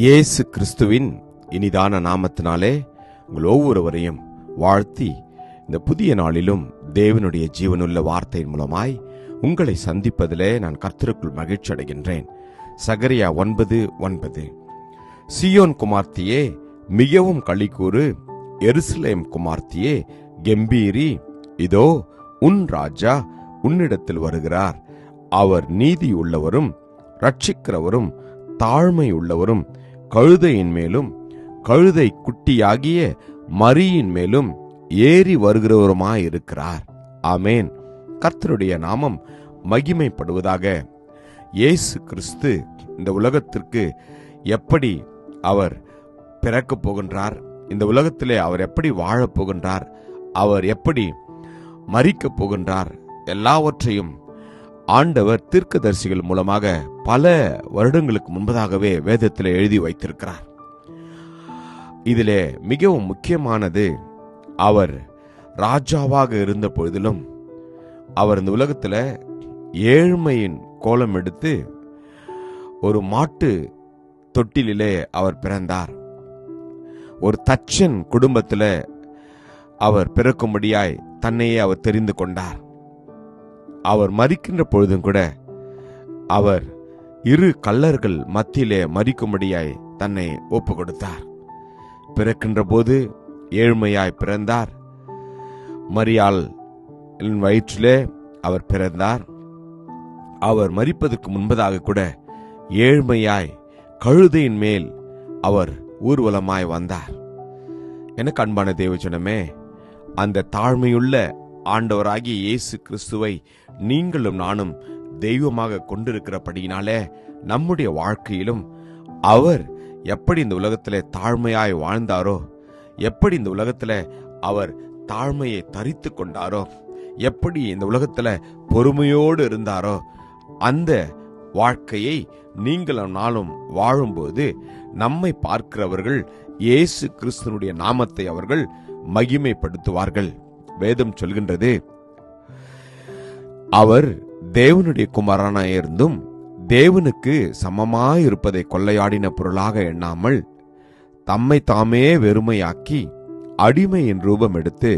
இயேசு கிறிஸ்துவின் இனிதான நாமத்தினாலே உங்கள் ஒவ்வொருவரையும் வாழ்த்தி இந்த புதிய நாளிலும் தேவனுடைய ஜீவனுள்ள வார்த்தையின் மூலமாய் உங்களை சந்திப்பதிலே நான் கர்த்தருக்குள் மகிழ்ச்சி அடைகின்றேன். சகரியா ஒன்பது ஒன்பது. சியோன் குமார்த்தியே மிகவும் களிக்கூறு எருசலேம் குமார்த்தியே கெம்பீரி இதோ உன் ராஜா உன்னிடத்தில் வருகிறார். அவர் நீதி உள்ளவரும் ரட்சிக்கிறவரும் தாழ்மை உள்ளவரும் கழுதையின் மேலும் கழுதை குட்டியாகிய மரியின் மேலும் ஏறி வருகிறவருமாயிருக்கிறார். ஆமேன். கர்த்தருடைய நாமம் மகிமைப்படுவதாக இயேசு கிறிஸ்து இந்த உலகத்திற்கு எப்படி அவர் பிறக்கப் போகின்றார் இந்த உலகத்திலே அவர் எப்படி வாழப் போகின்றார் அவர் எப்படி மறிக்கப் போகின்றார் எல்லாவற்றையும் ஆண்டவர் தீர்க்கதரிசிகள் மூலமாக பல வருடங்களுக்கு முன்பதாகவே வேதத்தில் எழுதி வைத்திருக்கிறார். இதிலே மிகவும் முக்கியமானது அவர் ராஜாவாக இருந்த பொழுதிலும் அவர் இந்த உலகத்தில் ஏழ்மையின் கோலம் எடுத்து ஒரு மாட்டு தொட்டிலிலே அவர் பிறந்தார். ஒரு தச்சன் குடும்பத்தில் அவர் பிறக்கும்படியாய் தன்னையே அவர் தெரிந்து கொண்டார். அவர் மறிக்கின்ற பொழுதும் கூட அவர் இரு கல்லர்கள் மத்தியிலே மறிக்கும்படியாய் தன்னை ஒப்பு கொடுத்தார் பிறக்கின்ற போது ஏழ்மையாய் பிறந்தார். மரியாள் வயிற்றிலே அவர் பிறந்தார். அவர் மறிப்பதற்கு முன்பதாக கூட ஏழ்மையாய் கழுதையின் மேல் அவர் ஊர்வலமாய் வந்தார். எனக்கு அன்பான தேவச்சனமே அந்த தாழ்மையுள்ள ஆண்டவராகிய இயேசு கிறிஸ்துவை நீங்களும் நானும் தெய்வமாக கொண்டிருக்கிறபடியினாலே நம்முடைய வாழ்க்கையிலும் அவர் எப்படி இந்த உலகத்தில் தாழ்மையாய் வாழ்ந்தாரோ எப்படி இந்த உலகத்தில் அவர் தாழ்மையை தரித்து கொண்டாரோ எப்படி இந்த உலகத்தில் பொறுமையோடு இருந்தாரோ அந்த வாழ்க்கையை நீங்களும் நாளும் வாழும்போது நம்மை பார்க்கிறவர்கள் இயேசு கிறிஸ்துனுடைய நாமத்தை அவர்கள் மகிமைப்படுத்துவார்கள். வேதம் சொல்கின்றது. அவர் தேவனுடைய குமாரனாய் இருந்தும் தேவனுக்கு சமமாயிருப்பதை கொள்ளையாடின பொருளாக எண்ணாமல் தம்மை தாமே வெறுமையாக்கி அடிமையின் ரூபம் எடுத்து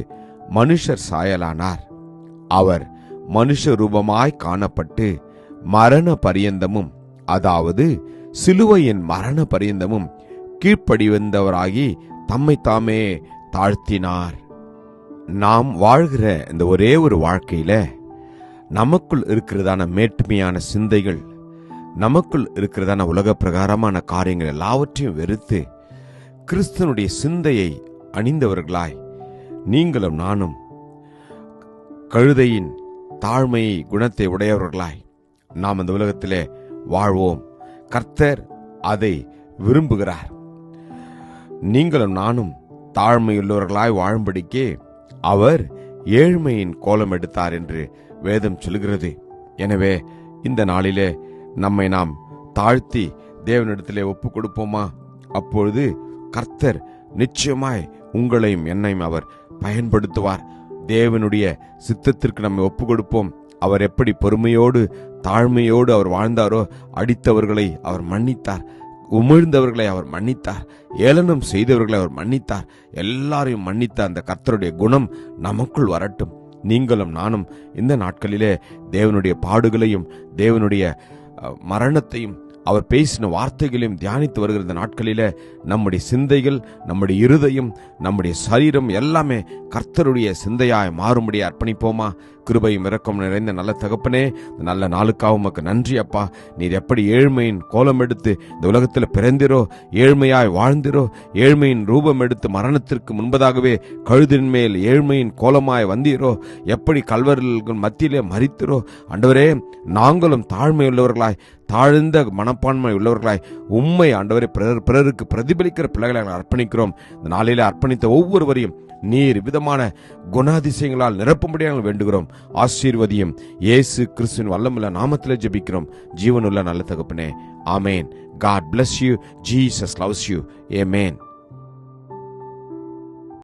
மனுஷர் சாயலானார். அவர் மனுஷ ரூபமாய் காணப்பட்டு மரண பரியந்தமும் அதாவது சிலுவையின் மரண பரியந்தமும் கீழ்ப்படிவந்தவராகி தம்மை தாமே தாழ்த்தினார். நாம் வாழ்கிற இந்த ஒரே ஒரு வாழ்க்கையில நமக்குள் இருக்கிறதான மேட்டுமையான சிந்தைகள் நமக்குள் இருக்கிறதான உலக பிரகாரமான காரியங்கள் எல்லாவற்றையும் வெறுத்து கிறிஸ்தனுடைய சிந்தையை அணிந்தவர்களாய் நீங்களும் நானும் கழுதையின் தாழ்மையை குணத்தை உடையவர்களாய் நாம் அந்த உலகத்திலே வாழ்வோம். கர்த்தர் அதை விரும்புகிறார். நீங்களும் நானும் தாழ்மையுள்ளவர்களாய் வாழும்படிக்கே அவர் ஏழ்மையின் கோலம் எடுத்தார் என்று வேதம் சொல்கிறது எனவே இந்த நாளிலே நம்மை நாம் தாழ்த்தி தேவனிடத்திலே ஒப்பு கொடுப்போமா? அப்பொழுது கர்த்தர் நிச்சயமாய் உங்களையும் என்னையும் அவர் பயன்படுத்துவார். தேவனுடைய சித்தத்திற்கு நம்மை ஒப்பு கொடுப்போம். அவர் எப்படி பொறுமையோடு தாழ்மையோடு அவர் வாழ்ந்தாரோ அடித்தவர்களை அவர் மன்னித்தார். உமிழ்ந்தவர்களை அவர் மன்னித்தார். ஏளனம் செய்தவர்களை அவர் மன்னித்தார். எல்லாரையும் மன்னித்த அந்த கர்த்தருடைய குணம் நமக்குள் வரட்டும். நீங்களும் நானும் இந்த நாட்களிலே தேவனுடைய பாடுகளையும் தேவனுடைய மரணத்தையும் அவர் பேசின வார்த்தைகளையும் தியானித்து வருகிற இந்த நாட்களிலே நம்முடைய சிந்தைகள் நம்முடைய இருதயம் நம்முடைய சரீரம் எல்லாமே கர்த்தருடைய சிந்தையாய் மாறும்படி அர்ப்பணிப்போமா? கிருபையும் இறக்கம் நிறைந்த நல்ல தகப்பனே நல்ல நாளுக்காக உமக்கு நன்றி அப்பா. நீர் எப்படி ஏழ்மையின் கோலம் எடுத்து இந்த உலகத்தில் பிறந்திரோ ஏழ்மையாய் வாழ்ந்திரோ ஏழ்மையின் ரூபம் எடுத்து மரணத்திற்கு முன்பதாகவே கழுதின் மேல் ஏழ்மையின் கோலமாய் வந்தீரோ எப்படி கல்வர்கள் மத்தியிலே மறித்திரோ அண்டவரே நாங்களும் தாழ்மையுள்ளவர்களாய் தாழ்ந்த மனப்பான்மை உள்ளவர்களாய் உண்மை ஆண்டவரை பிறர் பிறருக்கு பிரதிபலிக்கிற பிள்ளைகளை நாங்கள் அர்ப்பணிக்கிறோம். இந்த நாளிலே அர்ப்பணித்த ஒவ்வொருவரையும் நீர் விதமான குணாதிசயங்களால் நிரப்பும்படியாக நாங்கள் வேண்டுகிறோம். ஆசீர்வதியும். இயேசு கிறிஸ்துவின் வல்லமுள்ள நாமத்தில் ஜெபிக்கிறோம். ஜீவனுள்ள நல்ல தகப்பனே. ஆமேன். God bless you Jesus loves you amen